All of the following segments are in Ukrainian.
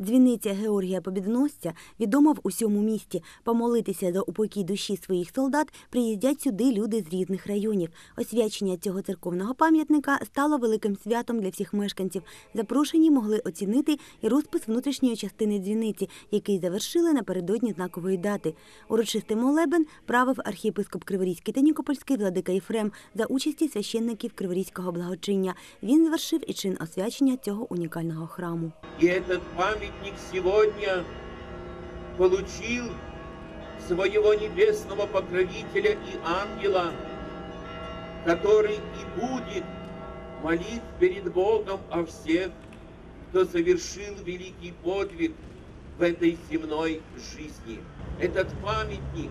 Дзвіниця Георгія Побідоносця відома в усьому місті. Помолитися за упокій душі своїх солдат приїздять сюди люди з різних районів. Освячення цього церковного пам'ятника стало великим святом для всіх мешканців. Запрошені могли оцінити і розпис внутрішньої частини дзвіниці, який завершили напередодні знакової дати. Урочистий молебен правив архієпископ Криворізький та Нікопольський владика Єфрем за участі священників Криворізького благочиння. Він завершив і чин освячення цього унікального храму. И этот памятник сегодня получил своего небесного покровителя и ангела, который и будет молить перед Богом о всех, кто совершил великий подвиг в этой земной жизни. Этот памятник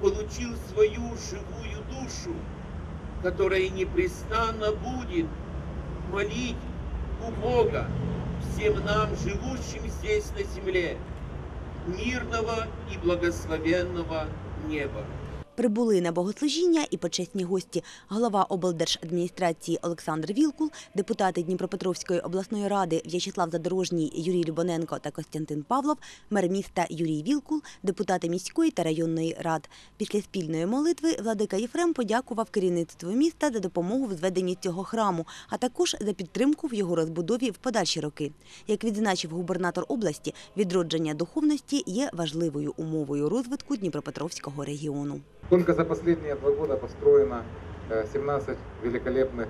получил свою живую душу, которая непрестанно будет молить у Бога всем нам, живущим здесь на земле, мирного и благословенного неба. Прибули на богослужіння і почесні гості. Голова облдержадміністрації Олександр Вілкул, депутати Дніпропетровської обласної ради В'ячеслав Задорожній, Юрій Любоненко та Костянтин Павлов, мер міста Юрій Вілкул, депутати міської та районної рад. Після спільної молитви владика Єфрем подякував керівництву міста за допомогу в зведенні цього храму, а також за підтримку в його розбудові в подальші роки. Як відзначив губернатор області, відродження духовності є важливою умовою розвитку Дніпропетровського регіону. Только за последние два года построено э, 17 великолепных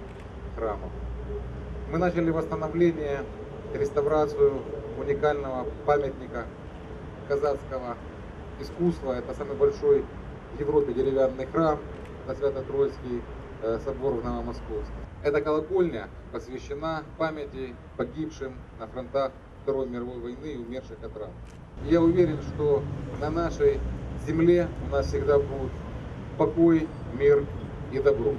храмов. Мы начали восстановление, реставрацию уникального памятника казацкого искусства. Это самый большой в Европе деревянный храм на Свято-Троицкий э, собор в Новомосковске. Эта колокольня посвящена памяти погибшим на фронтах Второй мировой войны и умерших от ран. Я уверен, что на нашей земле у нас всегда будут покой, мир и добро.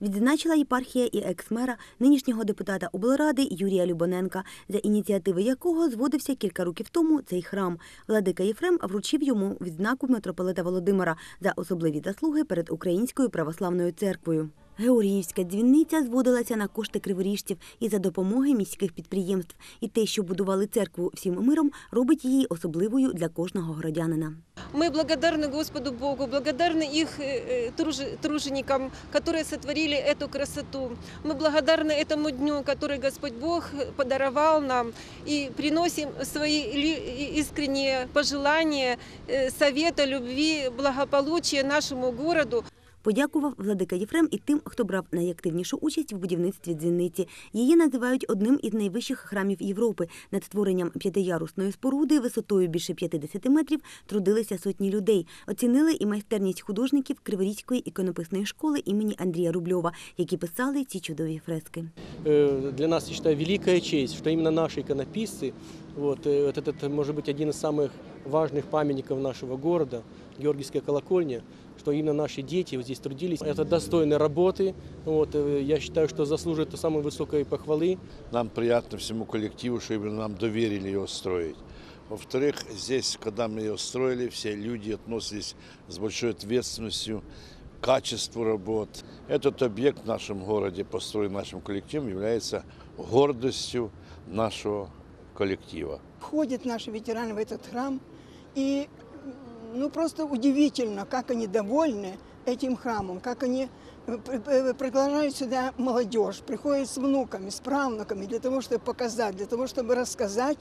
Відзначила єпархія і екс-мера нинішнього депутата облради Юрія Любоненка, за ініціативи якого зводився кілька років тому цей храм. Владика Єфрем вручив йому відзнаку митрополита Володимира за особливі заслуги перед Українською православною церквою. Георгіївська дзвіниця зводилася на кошти криворіжців і за допомоги міських підприємств. І те, що будували церкву всім миром, робить її особливою для кожного городянина. Мы благодарны Господу Богу, благодарны их э, тружи- труженикам, которые сотворили эту красоту. Мы благодарны этому дню, который Господь Бог подаровал нам, и приносим свои ли- искренние пожелания, э, совета, любви, благополучия нашему городу. Подякував владика Єфрем і тим, хто брав найактивнішу участь в будівництві дзвіниці. Її називають одним із найвищих храмів Європи. Над створенням п'ятиярусної споруди висотою більше 50 метрів трудилися сотні людей. Оцінили і майстерність художників Криворізької іконописної школи імені Андрія Рубльова, які писали ці чудові фрески. Э, для нас, я считаю, великая честь, что именно наши иконописцы, вот, э, вот этот, может быть, один из самых Важных памятников нашего города, Георгиевская колокольня, что именно наши дети вот здесь трудились. Это достойные работы. Вот, э, я считаю, что заслуживает самой высокой похвалы. Нам приятно всему коллективу, что именно нам доверили его строить. Во-вторых, здесь, когда мы ее строили, все люди относились с большой ответственностью к качеству работ. Этот объект в нашем городе, построен нашим коллективом, является гордостью нашего коллектива. Входят наши ветераны в этот храм, и ну, просто удивительно, как они довольны этим храмом, как они э, при- при- приглашают сюда молодежь, приходят с внуками, с правнуками для того, чтобы показать, для того, чтобы рассказать,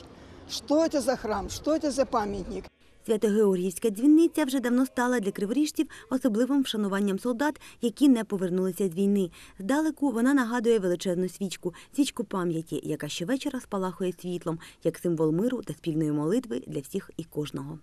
что это за храм, что это за памятник. Свято-Георгіївська дзвіниця вже давно стала для криворіжців особливим вшануванням солдат, які не повернулися з війни. Здалеку вона нагадує величезну свічку, свічку пам'яті, яка щовечора спалахує світлом, як символ миру та спільної молитви для всіх і кожного.